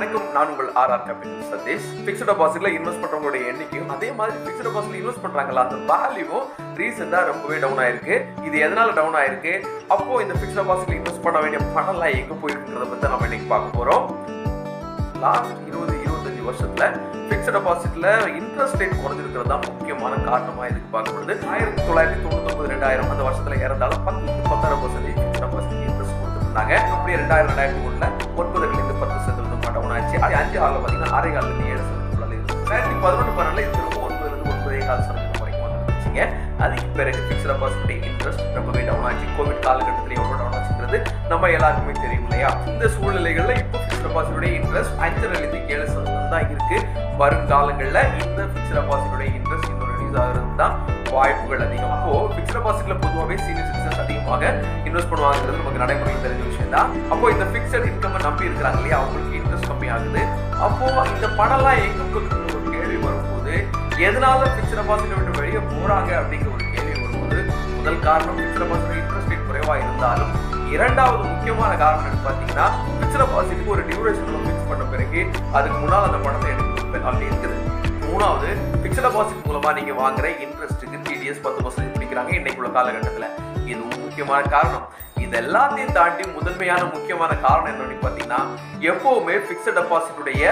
வணக்கம். நான் உங்கள் R R capital Satish. Fixed டெபாசிட்ல invest பண்றவங்களுடைய எண்ணிக்கையும் அதே மாதிரி பிக்ஸ்ட் டெபாசிட்ல இன்வெஸ்ட் பண்றாங்களா? அந்த வேல்யூவும் ரீசெண்டா ரொம்பவே டவுன் ஆயிருக்கு. இது எதனால டவுன் ஆயிருக்கு? அப்போ இந்த பிக்ஸ்ட் டெபாசிட்ல இன்வெஸ்ட் பண்ண வேண்டிய பணம்லாம் எங்க போயிருக்குன்றத பத்தி நம்ம இன்னைக்கு பார்க்க போறோம். லாஸ்ட் இருபது இருபத்தஞ்சு வருஷத்துல பிக்ஸ்ட் டெபாசிட்ல இன்ட்ரெஸ்ட் ரேட் குறைஞ்சிருக்கிறது தான் முக்கியமான காரணமா இதுக்கு பார்க்கப்படுது ஆயிரத்தி தொள்ளாயிரத்தி தொண்ணூத்தி ரெண்டாயிரம் அந்த வருஷத்துல இறந்தாலும் பத்துக்கு பத்தாயிரம் பர்சன்டேஜ் பிக்ஸ்ட் டெபாசிட் இன்ட்ரெஸ்ட் கொடுத்துருந்தாங்க அப்படியே ரெண்டாயிரம் ரெண்டாயிரத்தி ஒண்ணுல அஞ்சு ஆறுல பார்த்தீங்கன்னா அரை காலில் ஏழு சதவீதம் இருந்துச்சு ரெண்டாயிரத்தி பதினொன்று பன்னெண்டுல இது திரும்ப ஒன்பதுல இருந்து ஒன்பதே கால் சதவீதம் வரைக்கும் வந்துருந்துச்சுங்க அதுக்கு பிறகு பிக்ஸ்ட் டெபாசிட் இன்ட்ரெஸ்ட் ரொம்பவே டவுன் ஆச்சு. கோவிட் காலகட்டத்தில் எவ்வளோ டவுன் ஆச்சுங்கிறது நம்ம எல்லாருக்குமே தெரியும் இல்லையா? இந்த சூழ்நிலைகளில் இப்போ ஃபிக்ஸ்ட் டெபாசிட்டுடைய இன்ட்ரெஸ்ட் அஞ்சரை இருந்து ஏழு சதவீதம் தான் இருக்கு. வருங்காலங்கள்ல இந்த ஃபிக்ஸ்ட் டெபாசிட்டுடைய இன்ட்ரெஸ்ட் இன்னும் ஆகிறது தான் வாய்ப்புகள் அதிகம். அப்போ பிக்ஸ்ட் டெபாசிட்ல பொதுவாகவே சீனியர் சிட்டிசன்ஸ் அதிகமாக இன்வெஸ்ட் பண்ணுவாங்கிறது நமக்கு நடைமுறையில் தெரிஞ்ச விஷயம் தான் அப்போ இந்த பிக்சட் இன்கம் நம்பி இருக்கிறாங்க இல்லையா? அவங்களுக்கு இன்ட்ரெஸ்ட் கம்மியாகுது. அப்போ இந்த பணம்லாம் எங்க ஒரு கேள்வி வரும்போது எதனால பிக்ஸ்ட் டெபாசிட் விட்டு வெளியே போறாங்க அப்படிங்கிற ஒரு கேள்வி வரும்போது முதல் காரணம் பிக்ஸ்ட் டெபாசிட் இன்ட்ரெஸ்ட் ரேட் குறைவா இருந்தாலும் இரண்டாவது முக்கியமான காரணம் என்ன பார்த்தீங்கன்னா பிக்ஸ்ட் டெபாசிட்க்கு ஒரு டியூரேஷன் ஃபிக்ஸ் பண்ண பிறகு அதுக்கு முன்னால் அந்த பணத்தை எடுக்க அப்படி இருக்குது. மூணாவது ஃபிக்ஸட் டெபாசிட் மூலமா நீங்க வாங்குற இன்ட்ரெஸ்ட்டுக்கு டிடிஎஸ் பத்து பர்சன்டேஜ் பிடிக்கிறாங்க. இன்னைக்கு உள்ள காலகட்டத்துல இதுவும் முக்கியமான காரணம். இது எல்லாத்தையும் தாண்டி முதன்மையான முக்கியமான காரணம் என்னன்னு பாத்தீங்கன்னா எப்பவுமே ஃபிக்ஸட் டெபாசிட்டுடைய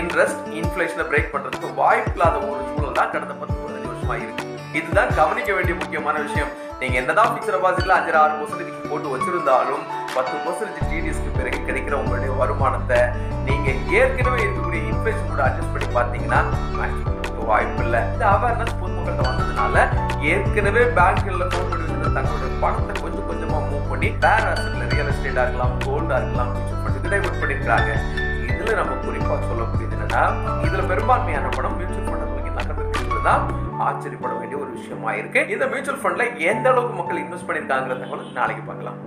இன்ட்ரெஸ்ட் இன்ஃப்ளேஷனை பிரேக் பண்றதுக்கு வாய்ப்பு இல்லாத ஒரு சூழல் தான் கடந்த பத்து பதினஞ்சு வருஷமாக இருக்குது இதுதான் கவனிக்க வேண்டிய முக்கியமான விஷயம். நீங்க என்னதான் ஃபிக்ஸட் டெபாசிட்டில் அஞ்சு ஆறு பர்சன்டேஜ் போட்டு வச்சிருந்தாலும் பத்து பர்சன்டேஜ் டிடிஎஸ்க்கு பிறகு கிடைக்கிற உங்களுடைய வருமானத்தை நீங்க ஏற்கனவே இருக்கக்கூடிய இன்ஃபிளேஷன் கூட அட்ஜஸ்ட் பண்ணி பார்த்தீங்கன்னா மேக்ஸிமம் வாய்ப்பு இல்லை இந்த அவேர்னஸ் பொதுமக்கள்கிட்ட வந்ததுனால ஏற்கனவே பேங்க்ல ஃபோன் பண்ணி வச்சிருந்த தங்களுடைய பணத்தை கொஞ்சம் கொஞ்சமா மூவ் பண்ணி வேற அசட்ல ரியல் எஸ்டேட்டா இருக்கலாம் கோல்டா இருக்கலாம் மியூச்சுவல் ஃபண்டுக்கு டைவர்ட் பண்ணிருக்காங்க. இதுல நம்ம குறிப்பா சொல்லக்கூடியது என்னன்னா இதுல பெரும்பான்மையான படம் மியூச்சுவல் ஃபண்ட் நோக்கி நகர்ந்து தான் ஆச்சரியப்பட வேண்டிய ஒரு விஷயமா இருக்கு. இந்த மியூச்சுவல் ஃபண்ட்ல எந்த அளவுக்கு மக்கள் இன்வெஸ்ட் பண்ணிருக்காங்கிறத கூட நாளைக்கு பார்க்கலாம்.